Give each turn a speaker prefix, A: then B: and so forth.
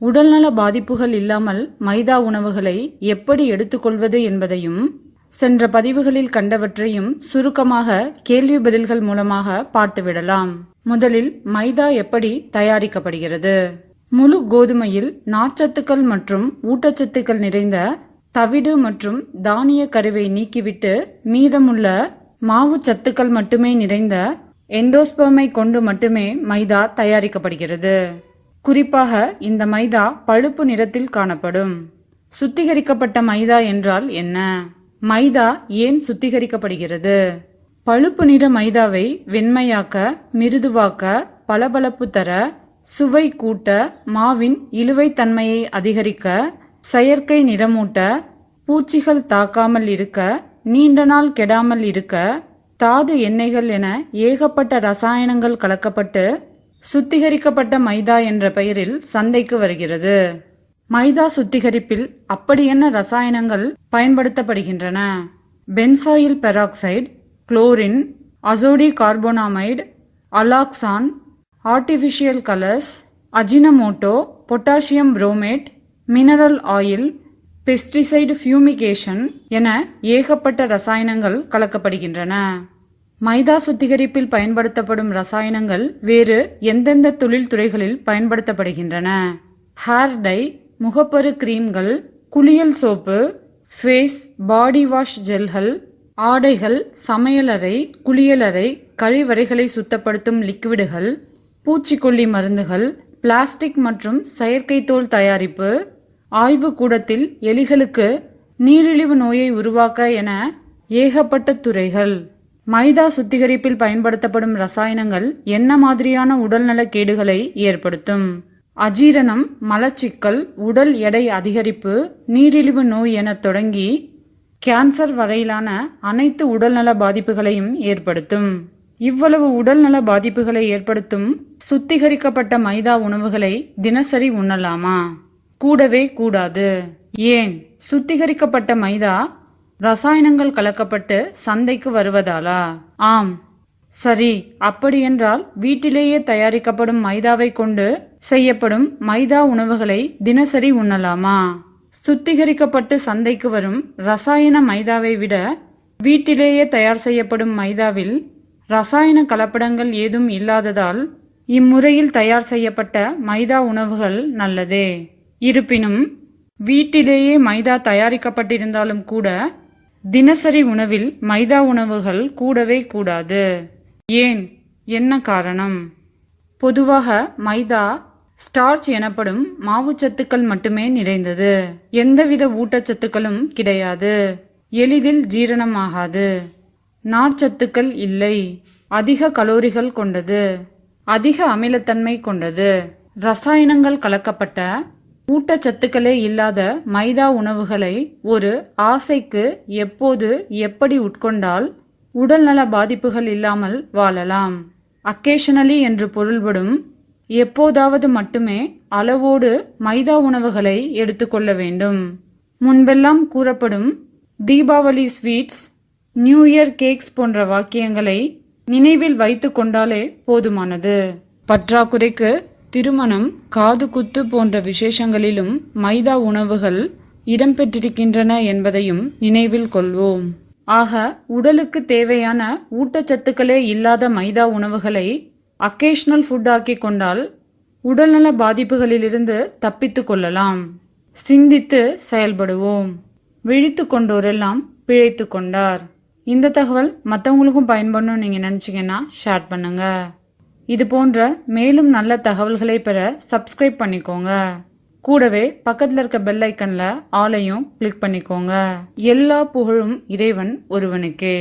A: உடல்நல பாதிப்புகள் இல்லாமல் மைதா உணவுகளை எப்படி எடுத்துக்கொள்வது என்பதையும் சென்ற பதிவுகளில் கண்டவற்றையும் சுருக்கமாக கேள்வி பதில்கள் மூலமாக பார்த்துவிடலாம். முதலில் மைதா எப்படி தயாரிக்கப்படுகிறது? முழு கோதுமையில் நார்ச்சத்துக்கள் மற்றும் ஊட்டச்சத்துக்கள் நிறைந்த தவிடு மற்றும் தானிய கருவை நீக்கிவிட்டு மீதமுள்ள மாவு சத்துக்கள் மட்டுமே நிறைந்த எண்டோஸ்பர்மை கொண்டு மட்டுமே மைதா தயாரிக்கப்படுகிறது. குறிப்பாக இந்த மைதா பழுப்பு நிறத்தில் காணப்படும். சுத்திகரிக்கப்பட்ட மைதா என்றால் என்ன? மைதா ஏன் சுத்திகரிக்கப்படுகிறது? பழுப்பு நிற மைதாவை வெண்மையாக்க மிருதுவாக்க பளபளப்பு தர சுவை கூட்ட மாவின் இழுவைத்தன்மையை அதிகரிக்க செயற்கை நிறமூட்ட பூச்சிகள் தாக்காமல் இருக்க நீண்ட நாள் கெடாமல் இருக்க தாது எண்ணெய்கள் என ஏகப்பட்ட ரசாயனங்கள் கலக்கப்பட்டு சுத்திகரிக்கப்பட்ட மைதா என்ற பெயரில் சந்தைக்கு வருகிறது. மைதா சுத்திகரிப்பில் அப்படி என்ன ரசாயனங்கள் பயன்படுத்தப்படுகின்றன? Benzoyl peroxide chlorine azodicarbonamide alloxan artificial colours Ajinomoto potassium bromate mineral oil pesticide fumigation என ஏகப்பட்ட ரசாயனங்கள் கலக்கப்படுகின்றன. மைதா சுத்திகரிப்பில் பயன்படுத்தப்படும் ரசாயனங்கள் வேறு எந்தெந்த தொழில்துறைகளில் பயன்படுத்தப்படுகின்றன? ஹேர் டை முகப்பரு கிரீம்கள் குளியல் சோப்பு ஃபேஸ் பாடி வாஷ் ஜெல்கள் ஆடைகள் சமையலறை குளியலறை கழிவறைகளை சுத்தப்படுத்தும் லிக்விடுகள் பூச்சிக்கொல்லி மருந்துகள் பிளாஸ்டிக் மற்றும் செயற்கை தோல் தயாரிப்பு ஆய்வு கூடத்தில் எலிகளுக்கு நீரிழிவு நோயை உருவாக்க என ஏகப்பட்ட துறைகள். மைதா சுத்திகரிப்பில் பயன்படுத்தப்படும் ரசாயனங்கள் என்ன மாதிரியான உடல்நல கேடுகளை ஏற்படுத்தும்? அஜீரணம் மலச்சிக்கல் உடல் எடை அதிகரிப்பு நீரிழிவு நோய் என தொடங்கி கேன்சர் வரையிலான அனைத்து உடல்நல பாதிப்புகளையும் ஏற்படுத்தும். இவ்வளவு உடல்நல பாதிப்புகளை ஏற்படுத்தும் சுத்திகரிக்கப்பட்ட மைதா உணவுகளை தினசரி உண்ணலாமா? கூடவே கூடாது. ஏன்? சுத்திகரிக்கப்பட்ட மைதா ரசாயனங்கள் கலக்கப்பட்டு சந்தைக்கு வருவதாலா? ஆம். சரி அப்படியென்றால் வீட்டிலேயே தயாரிக்கப்படும் மைதாவை கொண்டு செய்யப்படும் மைதா உணவுகளை தினசரி உண்ணலாமா? சுத்திகரிக்கப்பட்டு சந்தைக்கு வரும் ரசாயன மைதாவை விட வீட்டிலேயே தயார் செய்யப்படும் மைதாவில் ரசாயன கலப்படங்கள் ஏதும் இல்லாததால் இம்முறையில் தயார் செய்யப்பட்ட மைதா உணவுகள் நல்லதே. இருப்பினும் வீட்டிலேயே மைதா தயாரிக்கப்பட்டிருந்தாலும் கூட தினசரி உணவில் மைதா உணவுகள் கூடவே கூடாது. ஏன்? என்ன காரணம்? பொதுவாக மைதா ஸ்டார்ச் எனப்படும் மாவுச்சத்துக்கள் மட்டுமே நிறைந்தது. எந்தவித ஊட்டச்சத்துக்களும் கிடையாது. எளிதில் ஜீரணமாகாது. நார்ச்சத்துக்கள் இல்லை. அதிக கலோரிகள் கொண்டது. அதிக அமிலத்தன்மை கொண்டது. ரசாயனங்கள் கலக்கப்பட்ட ஊட்டச்சத்துக்களே இல்லாத மைதா உணவுகளை ஒரு ஆசைக்கு எப்போது எப்படி உட்கொண்டால் உடல்நல பாதிப்புகள் இல்லாமல் வாழலாம். அக்கேஷனலி என்று பொருள்படும் எப்போதாவது மட்டுமே அளவோடு மைதா உணவுகளை எடுத்துக்கொள்ள வேண்டும். முன்பெல்லாம் கூறப்படும் Deepavali sweets new year cakes போன்ற வாக்கியங்களை நினைவில் வைத்து கொண்டாலே போதுமானது. பற்றாக்குறைக்கு திருமணம் காதுகுத்து போன்ற விசேஷங்களிலும் மைதா உணவுகள் இடம்பெற்றிருக்கின்றன என்பதையும் நினைவில் கொள்வோம். ஆக உடலுக்கு தேவையான ஊட்டச்சத்துக்களே இல்லாத மைதா உணவுகளை அக்கேஷனல் ஃபுட் ஆக்கி கொண்டால் உடல்நல பாதிப்புகளிலிருந்து தப்பித்து கொள்ளலாம். சிந்தித்து செயல்படுவோம். விழித்து கொண்டோரெல்லாம் பிழைத்து கொண்டார். இந்த தகவல் மற்றவங்களுக்கும் பயன்படணும்னு நீங்கள் நினச்சிங்கன்னா ஷேர் பண்ணுங்கள் இது போன்ற மேலும் நல்ல தகவல்களை பெற சப்ஸ்கிரைப் பண்ணிக்கோங்க. கூடவே பக்கத்தில் இருக்க பெல் ஐக்கனில் ஆலையும் கிளிக் பண்ணிக்கோங்க. எல்லா புகழும் இறைவன் ஒருவனுக்கே.